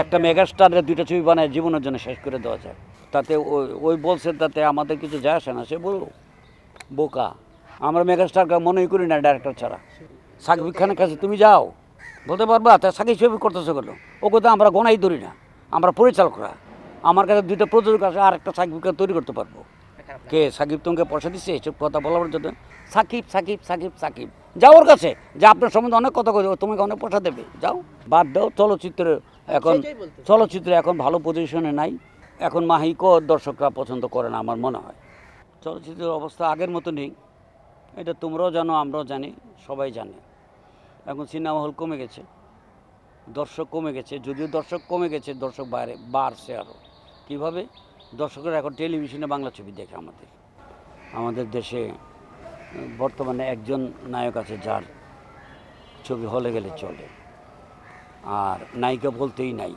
একটু মেগাস্টারের দুইটা ছবি বানায় জীবনের জন্য শেষ করে দেওয়া যায়। তাতে ওই বলছে তাতে আমাদের কিছু যায় আসে না, সে বলল, বোকা, আমরা মেগাস্টারকে মনেই করি না ডাইরেক্টর ছাড়া। সাকিব খানের কাছে তুমি যাও, বলতে পারবা? তা সাকিব ছবি করতেছে গেলো ও কথা আমরা গনাই ধরি না, আমরা পরিচালকরা আমার কাছে দুইটা প্রযোজক আছে, আর একটা সাকিব খান তৈরি করতে পারব। কে সাকিব তোমাকে পয়সা দিচ্ছে এসব কথা বলার জন্য। সাকিব সাকিব সাকিব সাকিব। যাও ওর কাছে, যে আপনার সম্বন্ধে অনেক কথা কই তোমাকে অনেক পয়সা দেবে। যাও, বাদ দাও চলচ্চিত্র এখন। চলচ্চিত্র এখন ভালো পজিশনে নাই। এখন মাহিকও দর্শকরা পছন্দ করে না আমার মনে হয়। চলচ্চিত্রের অবস্থা আগের মতো নেই। এটা তোমরাও জানো আমরাও জানি সবাই জানে। এখন সিনেমা হল কমে গেছে। দর্শক কমে গেছে। যদিও দর্শক কমে গেছে দর্শক বাইরে বাড়ছে আরও কীভাবে? দর্শকরা এখন টেলিভিশনে বাংলা ছবি দেখে আমাদের। আমাদের দেশে বর্তমানে একজন নায়ক আছে যার ছবি হলে গেলে চলে। আর নায়িকা বলতেই নাই।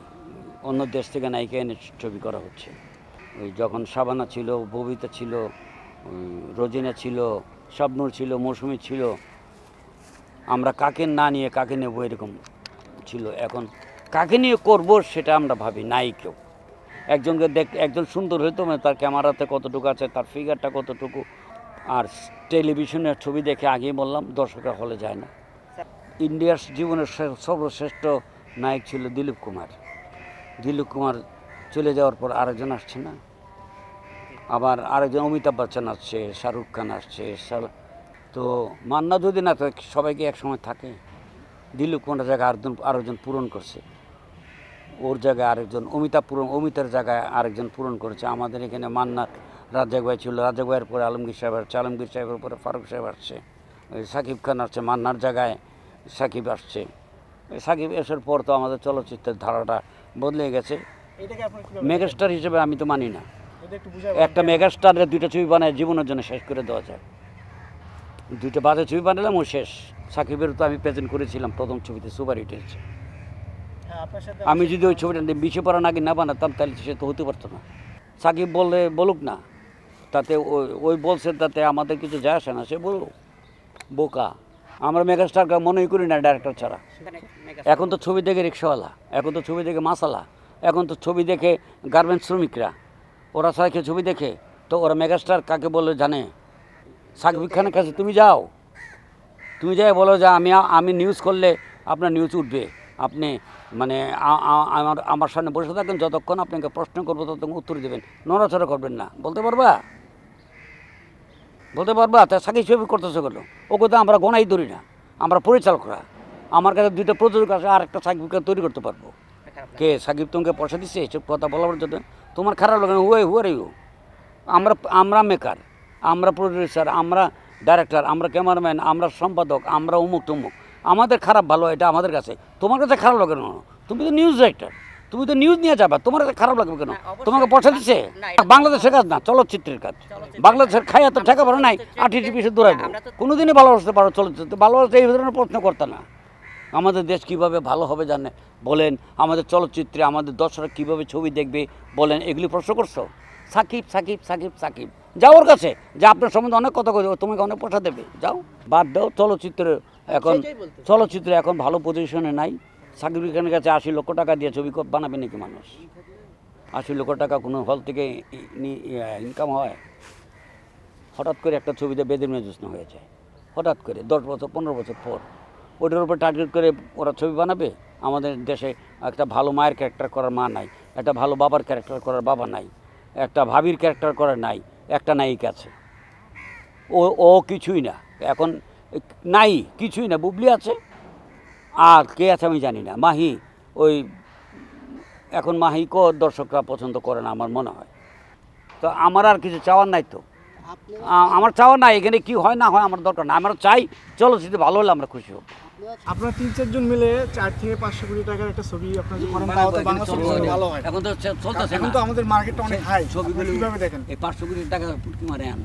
অন্য দেশ থেকে নায়িকা এনে ছবি করা হচ্ছে। ওই যখন সাবানা ছিল ববিতা ছিল রোজিনা ছিল স্বপ্নুর ছিল মৌসুমি ছিল আমরা কাকে না নিয়ে কাকে নেব এরকম ছিল। এখন কাকে নিয়ে করব সেটা আমরা ভাবি নাই কেউ একজনকে দেখ একজন সুন্দর হইতো মানে তার ক্যামেরাতে কতটুকু আছে তার ফিগারটা কতটুকু আর টেলিভিশনের ছবি দেখে আগেই বললাম দর্শকরা হলে যায় না। ইন্ডিয়ার জীবনের সর্বশ্রেষ্ঠ নায়ক ছিল দিলীপ কুমার। দিলীপ কুমার চলে যাওয়ার পর আরেকজন আসছে না? আবার আরেকজন অমিতাভ বচ্চন আসছে, শাহরুখ খান আসছে তো মান্না যদি না থাকে সবাইকে এক সময় থাকে। দিলীপ কুমারের জায়গায় আরেকজন আরেকজন পূরণ করছে। ওর জায়গায় আরেকজন, অমিতাভ পূরণ, অমিতার জায়গায় আরেকজন পূরণ করেছে। আমাদের এখানে মান্নার রাজ্জাক ভাই ছিল। রাজ্জাক ভাইয়ের পরে আলমগীর সাহেব আসছে, আলমগীর সাহেবের পরে ফারুক সাহেব আসছে। সাকিব খান আসছে, মান্নার জায়গায় সাকিব আসছে। সাকিব আসার পর তো আমাদের চলচ্চিত্রের ধারাটা বদলে গেছে। মেগাস্টার হিসেবে আমি তো মানি না। একটু মেগাস্টারের দুইটা ছবি বানায় জীবনের জন্য শেষ করে দেওয়া যায়। দুইটা বাজে ছবি বানালাম ও শেষ। সাকিবের তো আমি প্রেজেন্ট করেছিলাম প্রথম ছবিতে সুপার হিট হয়েছে হ্যাঁ আমি যদি ওই ছবিটা নিয়ে বিশে পড়া নাকি না বানাতাম তাহলে সে তো হতে পারতো না। সাকিব বললে বলুক না। তাতে ওই ওই বলছে তাতে আমাদের কিছু যায় আসে না সে বলুক বোকা। আমরা মেগাস্টারকে মনেই করি না ডাইরেক্টর ছাড়া। এখন তো ছবি দেখে রিক্সাওয়ালা এখন তো ছবি দেখে মাসালা এখন তো ছবি দেখে গার্মেন্টস শ্রমিকরা। ওরা সাইকে ছবি দেখে তো ওরা মেগাস্টার কাকে বলে জানে? সাকিব খানের কাছে তুমি যাও। তুমি যাই বলো যে আমি আমি নিউজ করলে আপনার নিউজ উঠবে। আপনি মানে আমার আমার সামনে বসে থাকেন যতক্ষণ আপনাকে প্রশ্ন করব ততক্ষণ উত্তর দেবেন। নড়াচড়া করবেন না। বলতে পারবা? বলতে পারবা, তা সাকিব ছবি করতেছে গেলো ও কথা আমরা গনাই ধরি না, আমরা পরিচালকরা। আমার কাছে দুইটা প্রযোজক আছে, আর একটা সাকিবকে তৈরি করতে পারব। কে সাকিব তোমাকে পয়সা দিচ্ছে এসব কথা বলার জন্য তোমার খারাপ লাগে হুয়াই, হুয়ার ইউ আমরা আমরা মেকার আমরা প্রডিউসার আমরা ডাইরেক্টর আমরা ক্যামেরাম্যান আমরা সম্পাদক, আমরা অমুক তমুক আমাদের খারাপ ভালো এটা আমাদের কাছে। তোমার কাছে খারাপ লাগে না। তুমি তো নিউজ ডাইরেক্টর তুমি তো নিউজ নিয়ে যাবা তোমার খারাপ লাগবে কেন? তোমাকে পয়সা দিচ্ছে বাংলাদেশের কাজ না চলচ্চিত্রের কাজ। বাংলাদেশের খাইয়া তো ঠেকা পারো নাই আঠিটি পিছিয়ে দৌড়াইবো কোনোদিনই ভালোবাসতে পারো চলচ্চিত্র ভালোবাসতে এই ধরনের প্রশ্ন করতে না। আমাদের দেশ কীভাবে ভালো হবে জানে? বলেন আমাদের চলচ্চিত্রে আমাদের দর্শকরা কীভাবে ছবি দেখবে? বলেন এগুলি প্রশ্ন করছ? সাকিব সাকিব সাকিব সাকিব। যাও ওর কাছে যে আপনার সম্বন্ধে অনেক কথা কই তোমাকে অনেক পয়সা দেবে। যাও বাদ দাও চলচ্চিত্র এখন। চলচ্চিত্র এখন ভালো পজিশনে নাই। সাকিব খানের কাছে আশি লক্ষ টাকা দিয়ে ছবি বানাবে নাকি মানুষ? আশি লক্ষ টাকা কোনো হল থেকে ইনকাম হয়? হঠাৎ করে একটা ছবিতে বেদের মেজুসনা হয়ে যায় হঠাৎ করে দশ বছর, পনেরো বছর পর। ওটার উপর টার্গেট করে ওরা ছবি বানাবে? আমাদের দেশে একটা ভালো মায়ের ক্যারেক্টার করার মা নাই, একটা ভালো বাবার ক্যারেক্টার করার বাবা নাই, একটা ভাবির ক্যারেক্টার করার নাই, একটা নায়িক আছে। ও ও কিছুই না। এখন, নাই, কিছুই না, বুবলি আছে? আর কে আছে আমি জানি না। মাহি ওই এখন মাহিকেও দর্শকরা পছন্দ করে না আমার মনে হয়। তো আমার আর কিছু চাওয়ার নাই তো। আমার চাওয়া নাই এখানে কি হয় না হয় আমার দরকার না আমরা চাই চলচ্চিত্র ভালো হলে আমরা খুশি হব। আপনার তিন চারজন মিলে চার থেকে পাঁচশো কোটি টাকার একটা ছবি আপনারা ছবি। ভালো হয়। এখন তো চলতেছে এখন তো আমাদের মার্কেটটা অনেক হাই ছবিগুলো কীভাবে দেখেন? এই পাঁচশো কোটি টাকা পুটকি মারে আন